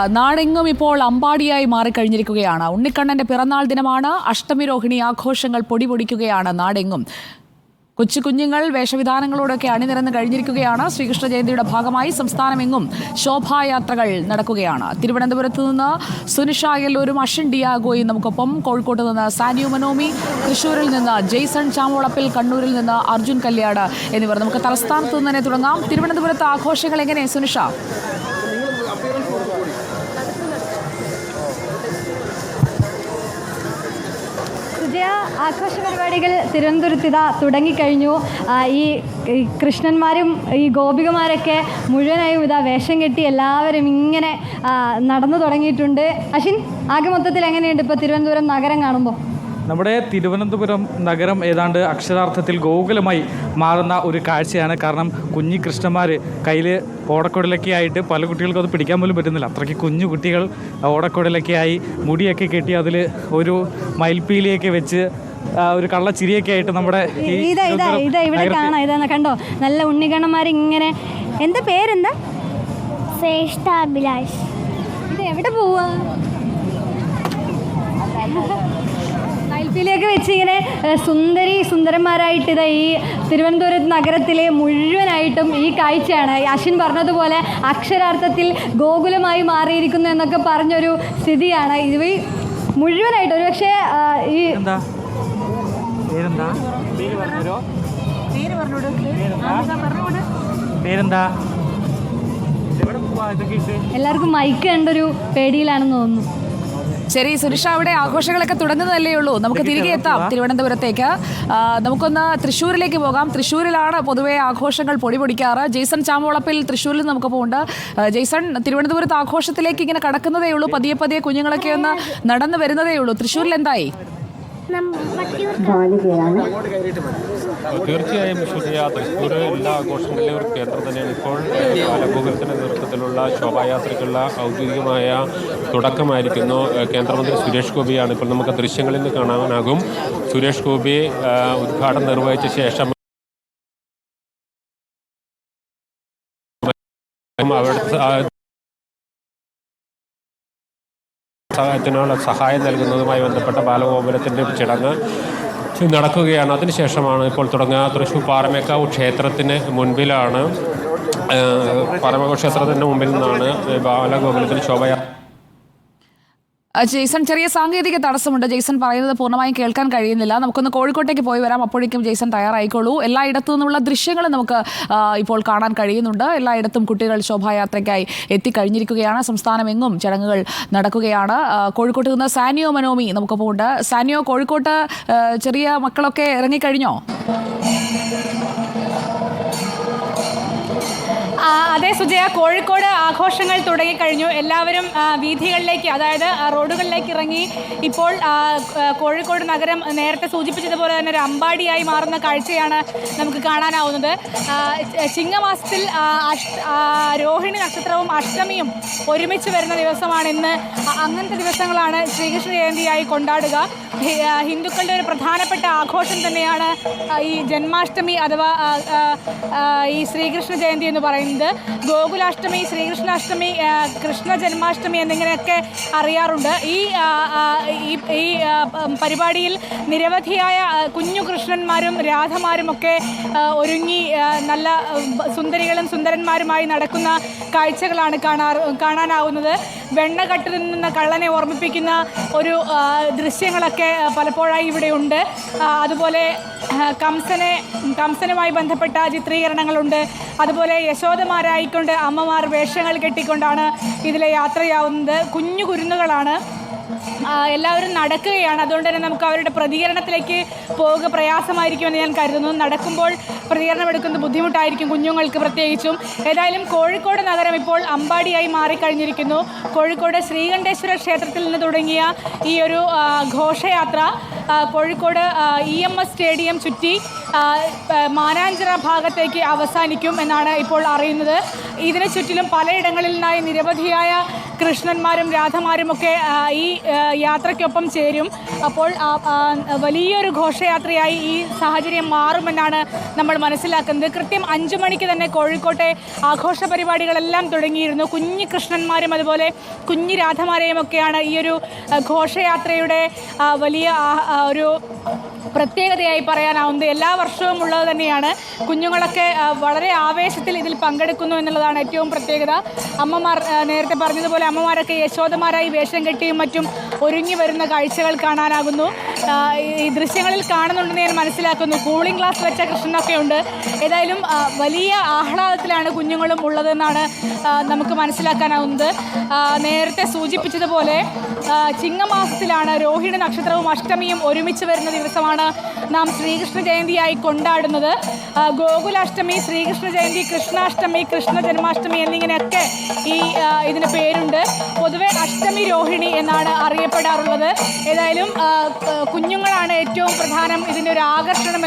നാടെങ്ങും ഇപ്പോൾ അമ്പാടിയായി മാറിക്കഴിഞ്ഞിരിക്കുകയാണ്. ഉണ്ണിക്കണ്ണന്റെ പിറന്നാൾ ദിനമാണ്. അഷ്ടമി രോഹിണി ആഘോഷങ്ങൾ പൊടിപൊടിക്കുകയാണ് നാടെങ്ങും. കൊച്ചു കുഞ്ഞുങ്ങൾ വേഷവിധാനങ്ങളോടൊക്കെ അണിനിരന്ന് കഴിഞ്ഞിരിക്കുകയാണ്. ശ്രീകൃഷ്ണ ജയന്തിയുടെ ഭാഗമായി സംസ്ഥാനമെങ്ങും ശോഭായാത്രകൾ നടക്കുകയാണ്. തിരുവനന്തപുരത്ത് നിന്ന് സുനിഷ ഒരു അഷിൻ ഡിയാഗോയും നമുക്കൊപ്പം. കോഴിക്കോട്ട് നിന്ന് സാനിയു മനോമി തൃശൂരിൽ നിന്ന് ജെയ്സൺ ചാമോളപ്പിൽ കണ്ണൂരിൽ നിന്ന് അർജുൻ കല്യാട് എന്നിവർ. നമുക്ക് തലസ്ഥാനത്ത് നിന്ന് തന്നെ തുടങ്ങാം. തിരുവനന്തപുരത്ത് ആഘോഷങ്ങൾ എങ്ങനെ സുനിഷ? സുജയ ആഘോഷ പരിപാടികൾ തിരുവനന്തപുരത്ത് ഇതാ തുടങ്ങിക്കഴിഞ്ഞു. ഈ കൃഷ്ണന്മാരും ഈ ഗോപികമാരൊക്കെ മുഴുവനായും ഇതാ വേഷം കെട്ടി എല്ലാവരും ഇങ്ങനെ നടന്നു തുടങ്ങിയിട്ടുണ്ട്. അശ്വിൻ ആകെ മൊത്തത്തിൽ എങ്ങനെയുണ്ട് ഇപ്പോൾ തിരുവനന്തപുരം നഗരം കാണുമ്പോൾ നമ്മുടെ തിരുവനന്തപുരം നഗരം ഏതാണ്ട് അക്ഷരാർത്ഥത്തിൽ ഗോകുലമായി മാറുന്ന ഒരു കാഴ്ചയാണ്. കാരണം കുഞ്ഞി കൃഷ്ണന്മാർ കയ്യിൽ ഓടക്കുടലൊക്കെ ആയിട്ട് പല കുട്ടികൾക്കും അത് പിടിക്കാൻ പോലും പറ്റുന്നില്ല. അത്രയ്ക്ക് കുഞ്ഞു കുട്ടികൾ ഓടക്കുടലൊക്കെ ആയി മുടിയൊക്കെ കെട്ടി അതിൽ ഒരു മയിൽപ്പീലിയൊക്കെ വെച്ച് ഒരു കള്ള ചിരിയൊക്കെ ആയിട്ട് നമ്മുടെ ഇതാ ഇതാ ഇതാ ഇവിടെ കാണാം. ഇതാ കണ്ടോ? നല്ല ഉണ്ണികണ്ണന്മാർ ഇങ്ങനെ എന്താ പേരെന്താ? ശ്രേഷ്ഠാഭിലാഷ് ഇത് എവിടെ പോവാ? മയിൽപ്പീലിയൊക്കെ വെച്ച് ഇങ്ങനെ സുന്ദരി സുന്ദരന്മാരായിട്ട് ഇതാ ഈ തിരുവനന്തപുരം നഗരത്തിലെ മുഴുവനായിട്ടും ഈ കാഴ്ചയാണ്. അശ്വിൻ പറഞ്ഞതുപോലെ അക്ഷരാർത്ഥത്തിൽ ഗോകുലമായി മാറിയിരിക്കുന്നു എന്നൊക്കെ പറഞ്ഞൊരു സ്ഥിതിയാണ്. ഇത് മുഴുവനായിട്ട് ഒരുപക്ഷെ പക്ഷേ ഈ എന്താ പേരെന്താ? എല്ലാവർക്കും മൈക്ക് കണ്ടൊരു പേടിയിലാണെന്ന് തോന്നുന്നു. ശരി സുനിഷ അവിടെ ആഘോഷങ്ങളൊക്കെ തുടങ്ങുന്നതല്ലേ ഉള്ളൂ. നമുക്ക് തിരികെ എത്താം തിരുവനന്തപുരത്തേക്ക്. നമുക്കൊന്ന് തൃശ്ശൂരിലേക്ക് പോകാം. തൃശ്ശൂരിലാണ് പൊതുവെ ആഘോഷങ്ങൾ പൊടി പൊടിക്കാറ്. ജെയ്സൺ ചാമോളപ്പിൽ തൃശ്ശൂരിൽ നമുക്ക് പോകുന്നുണ്ട് ജെയ്സൺ തിരുവനന്തപുരത്ത് ആഘോഷത്തിലേക്ക് ഇങ്ങനെ കടക്കുന്നതേ ഉള്ളൂ. പതിയെ പതിയെ കുഞ്ഞുങ്ങളൊക്കെ ഒന്ന് നടന്നു വരുന്നതേ ഉള്ളൂ. തൃശ്ശൂരിൽ എന്തായി? തീർച്ചയായും ശുചിയ തൃശ്ശൂർ എല്ലാ ആഘോഷങ്ങളിലും ഒരു കേന്ദ്രം തന്നെയാണ്. ഇപ്പോൾ ബാലഗോകുലത്തിന്റെ നേതൃത്വത്തിലുള്ള ശോഭായാത്രയ്ക്കുള്ള ഔദ്യോഗികമായ തുടക്കമായിരിക്കുന്നു. കേന്ദ്രമന്ത്രി സുരേഷ് ഗോപിയാണ്. ഇപ്പോൾ നമുക്ക് ദൃശ്യങ്ങളിൽ നിന്ന് കാണാനാകും. സുരേഷ് ഗോപി ഉദ്ഘാടനം നിർവഹിച്ച ശേഷം അവിടുത്തെ സഹായത്തിനുള്ള സഹായം നൽകുന്നതുമായി ബന്ധപ്പെട്ട ബാലഗോപുരത്തിന്റെ ചടങ്ങ് നടക്കുകയാണ്. അതിനുശേഷമാണ് ഇപ്പോൾ തുടങ്ങുക. തൃശ്ശൂർ പാറമേക്കാവ് ക്ഷേത്രത്തിന് മുൻപിലാണ്. പാറമേക്കാവ് ക്ഷേത്രത്തിന്റെ മുമ്പിൽ നിന്നാണ് ബാലഗോപുരത്തിൽ ശോഭയാത്ര ജെയ്സൺ ചെറിയ സാങ്കേതിക തടസ്സമുണ്ട്. ജെയ്സൺ പറയുന്നത് പൂർണമായും കേൾക്കാൻ കഴിയുന്നില്ല. നമുക്കൊന്ന് കോഴിക്കോട്ടേക്ക് പോയി വരാം. അപ്പോഴേക്കും ജെയ്സൺ തയ്യാറായിക്കോളൂ. എല്ലായിടത്തു നിന്നുള്ള ദൃശ്യങ്ങൾ നമുക്ക് ഇപ്പോൾ കാണാൻ കഴിയുന്നുണ്ട്. എല്ലായിടത്തും കുട്ടികൾ ശോഭായാത്രയ്ക്കായി എത്തിക്കഴിഞ്ഞിരിക്കുകയാണ്. സംസ്ഥാനമെങ്ങും ചടങ്ങുകൾ നടക്കുകയാണ്. കോഴിക്കോട്ട് നിന്ന് സാനിയോ മനോമി നമുക്ക് ഉണ്ട് സാനിയോ കോഴിക്കോട്ട് ചെറിയ മക്കളൊക്കെ ഇറങ്ങിക്കഴിഞ്ഞോ? അതെ സുജയ. കോഴിക്കോട് ആഘോഷങ്ങൾ തുടങ്ങിക്കഴിഞ്ഞു. എല്ലാവരും വീഥികളിലേക്ക് അതായത് റോഡുകളിലേക്ക് ഇറങ്ങി. ഇപ്പോൾ കോഴിക്കോട് നഗരം നേരത്തെ സൂചിപ്പിച്ചതുപോലെ തന്നെ ഒരു അമ്പാടിയായി മാറുന്ന കാഴ്ചയാണ് നമുക്ക് കാണാനാവുന്നത്. ചിങ്ങമാസത്തിൽ രോഹിണി നക്ഷത്രവും അഷ്ടമിയും ഒരുമിച്ച് വരുന്ന ദിവസമാണ് ഇന്ന്. അങ്ങനത്തെ ദിവസങ്ങളാണ് ശ്രീകൃഷ്ണ ജയന്തിയായി കൊണ്ടാടുക. ഹിന്ദുക്കളുടെ ഒരു പ്രധാനപ്പെട്ട ആഘോഷം തന്നെയാണ് ഈ ജന്മാഷ്ടമി അഥവാ ഈ ശ്രീകൃഷ്ണ ജയന്തി എന്ന് പറയുന്നത്. ഗോകുലാഷ്ടമി ശ്രീകൃഷ്ണാഷ്ടമി കൃഷ്ണ ജന്മാഷ്ടമി എന്നിങ്ങനെയൊക്കെ അറിയാറുണ്ട്. ഈ ഈ പരിപാടിയിൽ നിരവധിയായ കുഞ്ഞു കൃഷ്ണന്മാരും രാധമാരും ഒക്കെ ഒരുങ്ങി നല്ല സുന്ദരികളും സുന്ദരന്മാരുമായി നടക്കുന്ന കാഴ്ചകളാണ് കാണാറ് കാണാനാവുന്നത്. വെണ്ണകെട്ട് നിന്ന കള്ളനെ ഓർമ്മിപ്പിക്കുന്ന ഒരു ദൃശ്യങ്ങളൊക്കെ പലപ്പോഴായി ഇവിടെയുണ്ട് അതുപോലെ കംസനെ കംസനുമായി ബന്ധപ്പെട്ട ചിത്രീകരണങ്ങളുണ്ട്. അതുപോലെ യശോദമാരായിക്കൊണ്ട് അമ്മമാർ വേഷങ്ങൾ കെട്ടിക്കൊണ്ടാണ് ഇതിലെ യാത്രയാവുന്നത്. കുഞ്ഞു കുരുന്നുകളാണ്. എല്ലാവരും നടക്കുകയാണ്. അതുകൊണ്ട് തന്നെ നമുക്ക് അവരുടെ പ്രതികരണത്തിലേക്ക് പോവുക പ്രയാസമായിരിക്കുമെന്ന് ഞാൻ കരുതുന്നു. നടക്കുമ്പോൾ പ്രതികരണം എടുക്കുന്നത് ബുദ്ധിമുട്ടായിരിക്കും കുഞ്ഞുങ്ങൾക്ക് പ്രത്യേകിച്ചും. ഏതായാലും കോഴിക്കോട് നഗരം ഇപ്പോൾ അമ്പാടിയായി മാറിക്കഴിഞ്ഞിരിക്കുന്നു. കോഴിക്കോട് ശ്രീകണ്ഠേശ്വര ക്ഷേത്രത്തിൽ നിന്ന് തുടങ്ങിയ ഈ ഒരു ഘോഷയാത്ര Kozhikode E M S stadium ചുറ്റി മാനാഞ്ചിറ ഭാഗത്തേക്ക് അവസാനിക്കും എന്നാണ് ഇപ്പോൾ അറിയുന്നത്. ഇതിന് ചുറ്റിലും പലയിടങ്ങളിൽ നിന്നായി നിരവധിയായ കൃഷ്ണന്മാരും രാധമാരും ഒക്കെ ഈ യാത്രയ്ക്കൊപ്പം ചേരും. അപ്പോൾ വലിയൊരു ഘോഷയാത്രയായി ഈ സാഹചര്യം മാറുമെന്നാണ് നമ്മൾ മനസ്സിലാക്കുന്നത്. കൃത്യം അഞ്ചു മണിക്ക് തന്നെ കോഴിക്കോട്ടെ ആഘോഷ പരിപാടികളെല്ലാം തുടങ്ങിയിരുന്നു. കുഞ്ഞു കൃഷ്ണന്മാരും അതുപോലെ കുഞ്ഞു രാധമാരെയും ഒക്കെയാണ് ഈ ഒരു ഘോഷയാത്രയുടെ വലിയ ഒരു പ്രത്യേകതയായി പറയാനാവുന്നത് എല്ലാ വർഷവും ഉള്ളത് തന്നെയാണ്. കുഞ്ഞുങ്ങളൊക്കെ വളരെ ആവേശത്തിൽ ഇതിൽ പങ്കെടുക്കുന്നു എന്നുള്ളതാണ് ഏറ്റവും പ്രത്യേകത. അമ്മമാർ നേരത്തെ പറഞ്ഞതുപോലെ അമ്മമാരൊക്കെ യശോദമാരായി വേഷം കെട്ടിയും മറ്റും ഒരുങ്ങി വരുന്ന കാഴ്ചകൾ കാണാനാകുന്നു. ഈ- ദൃശ്യങ്ങളിൽ കാണുന്നുണ്ടെന്ന് ഞാൻ മനസ്സിലാക്കുന്നു. കൂളിംഗ് ഗ്ലാസ് വെച്ച കൃഷ്ണനൊക്കെ ഉണ്ട് ഏതായാലും വലിയ ആഹ്ലാദത്തിലാണ് കുഞ്ഞുങ്ങളും ഉള്ളതെന്നാണ് നമുക്ക് മനസ്സിലാക്കാനാവുന്നത്. നേരത്തെ സൂചിപ്പിച്ചതുപോലെ ചിങ്ങമാസത്തിലാണ് രോഹിണി നക്ഷത്രവും അഷ്ടമിയും ഒരുമിച്ച് വരുന്ന ദിവസമാണ് നാം ശ്രീകൃഷ്ണ ജയന്തിയായി കൊണ്ടാടുന്നത്. ഗോകുലാഷ്ടമി ശ്രീകൃഷ്ണ ജയന്തി കൃഷ്ണാഷ്ടമി കൃഷ്ണ ജന്മാഷ്ടമി എന്നിങ്ങനെയൊക്കെ ഈ ഇതിന് പേരുണ്ട്. പൊതുവെ അഷ്ടമി രോഹിണി എന്നാണ് അറിയപ്പെടാറുള്ളത്. ഏതായാലും കുഞ്ഞുങ്ങളാണ് ഏറ്റവും പ്രധാനം ഇതിന്റെ ഒരു ആകർഷണം